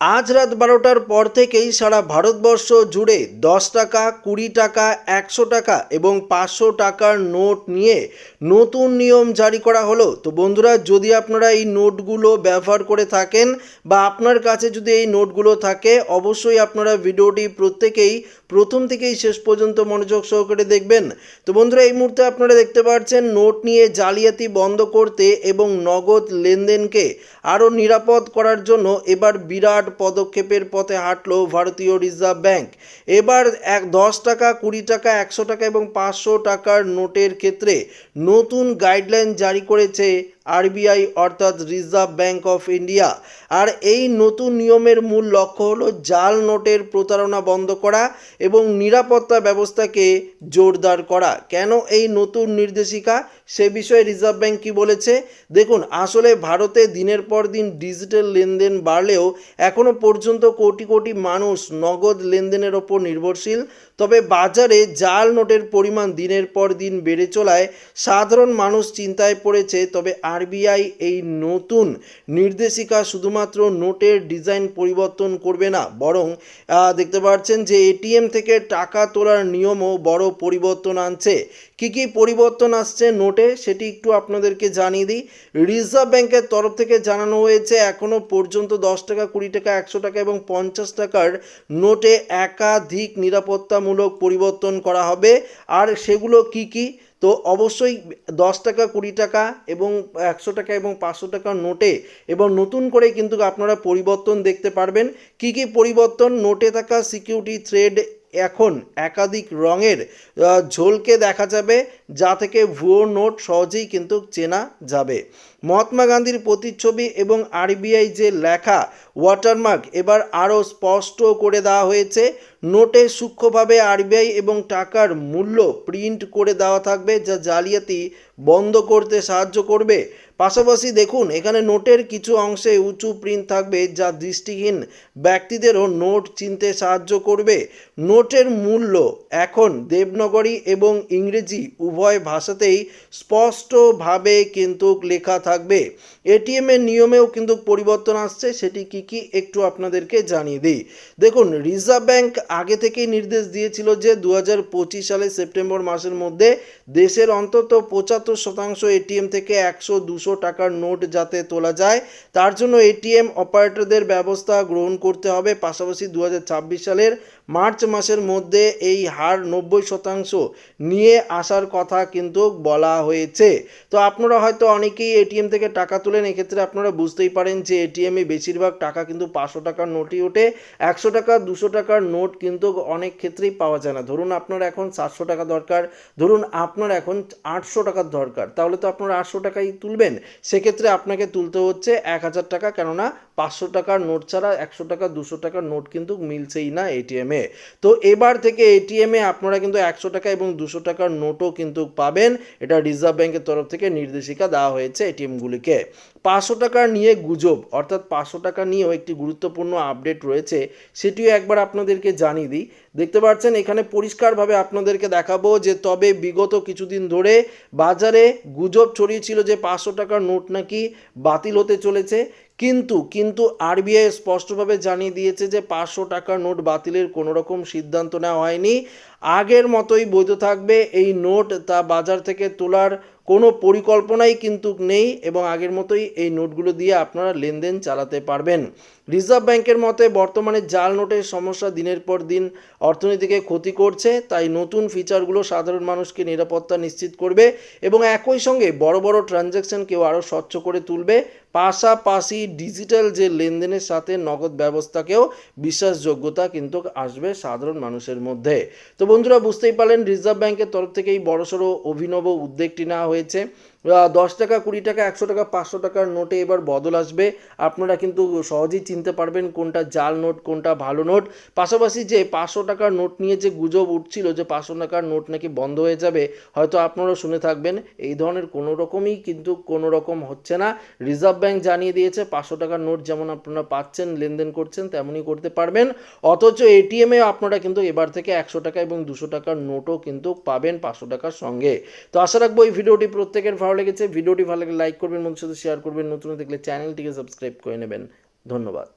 আজ রাত বারোটার পর থেকেই সারা ভারতবর্ষ জুড়ে দশ টাকা, কুড়ি টাকা, একশো টাকা এবং পাঁচশো টাকার নোট নিয়ে নতুন নিয়ম জারি করা হলো। তো বন্ধুরা, যদি আপনারা এই নোটগুলো ব্যবহার করে থাকেন বা আপনার কাছে যদি এই নোটগুলো থাকে, অবশ্যই আপনারা ভিডিওটি প্রত্যেকেই প্রথম থেকেই শেষ পর্যন্ত মনোযোগ সহকারে দেখবেন। তো বন্ধুরা, এই মুহূর্তে আপনারা দেখতে পাচ্ছেন নোট নিয়ে জালিয়াতি বন্ধ করতে এবং নগদ লেনদেনকে আরও নিরাপদ করার জন্য এবার বিরাট পদক্ষেপের পথে হাঁটল ভারতীয় রিজার্ভ ব্যাংক। এবার এক দশ টাকা, কুড়ি টাকা, একশো টাকা এবং পাঁচশো টাকার নোটের ক্ষেত্রে নতুন গাইডলাইন জারি করেছে আরবিআই অর্থাৎ রিজার্ভ ব্যাংক অফ ইন্ডিয়া। আর এই নতুন নিয়মের মূল লক্ষ্য হলো জাল নোটের প্রতারণা বন্ধ করা এবং নিরাপত্তা ব্যবস্থাকে জোরদার করা। কেন এই নতুন নির্দেশিকা? সে বিষয়ে রিজার্ভ ব্যাংক কি বলেছে? দেখুন, আসলে ভারতে দিনের পর দিন ডিজিটাল লেনদেন বাড়লেও এখনও পর্যন্ত কোটি কোটি মানুষ নগদ লেনদেনের ওপর নির্ভরশীল। তবে বাজারে জাল নোটের পরিমাণ দিনের পর দিন বেড়ে চলায় সাধারণ মানুষ চিন্তায় পড়েছে, তবে আরবিআই এই নতুন নির্দেশিকা শুধুমাত্র নোটের ডিজাইন পরিবর্তন করবে না, বরং দেখতে পাচ্ছেন যে এটিএম থেকে টাকা তোলার নিয়মও বড় পরিবর্তন আনছে। কি কি পরিবর্তন আসছে নোটে সেটি একটু আপনাদেরকে জানিয়ে দিই। রিজার্ভ ব্যাংকের তরফ থেকে জানানো হয়েছে এখনও পর্যন্ত দশ টাকা, কুড়ি টাকা, একশো টাকা এবং পঞ্চাশ টাকার নোটে একাধিক নিরাপত্তামূলক পরিবর্তন করা হবে। আর সেগুলো কি কি? তো অবশ্যই দশ টাকা, কুড়ি টাকা এবং একশো টাকা এবং পাঁচশো টাকার নোটে এবং নতুন করে কিন্তু আপনারা পরিবর্তন দেখতে পারবেন। কি কি পরিবর্তন? নোটে থাকা সিকিউরিটি থ্রেড এখন একাধিক রঙের ঝোলকে দেখা যাবে যা থেকে ভুয়ো নোট সহজেই কিন্তু চেনা যাবে। মহাত্মা গান্ধীর প্রতিচ্ছবি এবং আরবিআই যে লেখা ওয়াটারমার্ক, এবার আরও স্পষ্ট করে দেওয়া হয়েছে। নোটে সূক্ষ্মভাবে আরবিআই এবং টাকার মূল্য প্রিন্ট করে দেওয়া থাকবে, যা জালিয়াতি বন্ধ করতে সাহায্য করবে। পাশাপাশি দেখুন, এখানে নোটের কিছু অংশে উঁচু প্রিন্ট থাকবে, যা দৃষ্টিহীন ব্যক্তিদেরও নোট চিনতে সাহায্য করবে। নোটের মূল্য এখন দেবনগরী এবং ইংরেজি উভয় ভাষাতেই স্পষ্টভাবে কিন্তু লেখা থাকবে। এটিএমের নিয়মেও কিন্তু পরিবর্তন আসছে, সেটি কি কি একটু আপনাদেরকে জানিয়ে দিই। দেখুন, রিজার্ভ ব্যাংক আগে থেকেই নির্দেশ দিয়েছিল যে দু সালে সেপ্টেম্বর মাসের মধ্যে দেশের অন্তত পঁচাত্তর শতাংশ এটিএম থেকে একশো দুশো টাকার নোট যাতে তোলা যায়, তার জন্য এটিএম অপারেটরদের ব্যবস্থা গ্রহণ করতে হবে। পাশাপাশি দু হাজার ছাব্বিশ সালের মার্চ মাসের মধ্যে এই হার নব্বই শতাংশ নিয়ে আসার কথা কিন্তু বলা হয়েছে। তো আপনারা হয়তো অনেকেই এটিএম থেকে টাকা তোলেন, এক্ষেত্রে আপনারা বুঝতেই পারেন যে এটিএমে বেশিরভাগ টাকা কিন্তু পাঁচশো টাকার নোটই ওঠে। একশো টাকা, দুশো টাকার নোট কিন্তু অনেক ক্ষেত্রেই পাওয়া যায় না। ধরুন আপনার এখন সাতশো টাকা দরকার, ধরুন আপনার এখন আটশো টাকার দরকার, তাহলে তো আপনারা আটশো টাকাই তুলবেন। সেক্ষেত্রে আপনাকে তুলতে হচ্ছে এক হাজার টাকা, কেননা পাঁচশো টাকার নোট ছাড়া একশো টাকা, দুশো টাকার নোট কিন্তু মিলছেই না এটিএমে তো এবার থেকে এটিএমে আপনারা কিন্তু একশো টাকা এবং দুশো টাকার নোটও কিন্তু পাবেন। এটা রিজার্ভ ব্যাংকের তরফ থেকে নির্দেশিকা দেওয়া হয়েছে এটিএমগুলিকে পাঁচশো টাকা নিয়ে গুজব, অর্থাৎ পাঁচশো টাকা নিয়েও একটি গুরুত্বপূর্ণ আপডেট রয়েছে, সেটিও একবার আপনাদেরকে জানিয়ে দিই। দেখতে পাচ্ছেন, এখানে পরিষ্কারভাবে আপনাদেরকে দেখাবো যে তবে বিগত কিছুদিন ধরে বাজারে গুজব ছড়িয়েছিল যে পাঁচশো টাকার নোট নাকি বাতিল হতে চলেছে। কিন্তু কিন্তু আরবিআই স্পষ্টভাবে জানিয়ে দিয়েছে যে পাঁচশো টাকার নোট বাতিলের কোনো রকম সিদ্ধান্ত নেওয়া হয়নি। আগের মতোই বৈধ থাকবে এই নোট তা বাজার থেকে তোলার কোনো পরিকল্পনাই কিন্তু নেই এবং আগের মতোই এই নোটগুলো দিয়ে আপনারা লেনদেন চালাতে পারবেন। রিজার্ভ ব্যাংকের মতে বর্তমানে জাল নোটের সমস্যা দিনের পর দিন অর্থনীতিকে ক্ষতি করছে, তাই নতুন ফিচারগুলো সাধারণ মানুষকে নিরাপত্তা নিশ্চিত করবে এবং একই সঙ্গে বড় বড় ট্রানজ্যাকশনকেও আরও স্বচ্ছ করে তুলবে। পাশাপাশি ডিজিটাল যে লেনদেনের সাথে নগদ ব্যবস্থাকেও বিশ্বাসযোগ্যতা কিন্তু আসবে সাধারণ মানুষের মধ্যে। তো বন্ধুরা, বুঝতেই পারলেন রিজার্ভ ব্যাংকের তরফ থেকে এই বড়সড় অভিনব উদ্যোগটি নেওয়া হয়েছে। দশ টাকা, কুড়ি টাকা, একশো টাকা, পাঁচশো টাকার নোটে এবার বদল আসবে। আপনারা কিন্তু সহজেই চিনতে পারবেন কোনটা জাল নোট, কোনটা ভালো নোট। পাশাপাশি যে পাঁচশো টাকার নোট নিয়ে যে গুজব উঠছিল যে পাঁচশো টাকার নোট নাকি বন্ধ হয়ে যাবে, হয়তো আপনারাও শুনে থাকবেন, এই ধরনের কোনো রকমই কিন্তু কোনো রকম হচ্ছে না। রিজার্ভ ব্যাংক জানিয়ে দিয়েছে, পাঁচশো টাকার নোট যেমন আপনারা পাচ্ছেন, লেনদেন করছেন, তেমনই করতে পারবেন। অথচ এটিএমে আপনারা কিন্তু এবার থেকে একশো টাকা এবং দুশো টাকার নোটও কিন্তু পাবেন পাঁচশো টাকার সঙ্গে। তো আশা রাখব এই ভিডিওটি প্রত্যেকের ভালো লেগেছে, ভিডিওটি ভালো লাগলে লাইক করবেন বন্ধুর সাথে শেয়ার করবেন, নতুন দেখলে চ্যানেলটিকে সাবস্ক্রাইব করে নেবেন। ধন্যবাদ।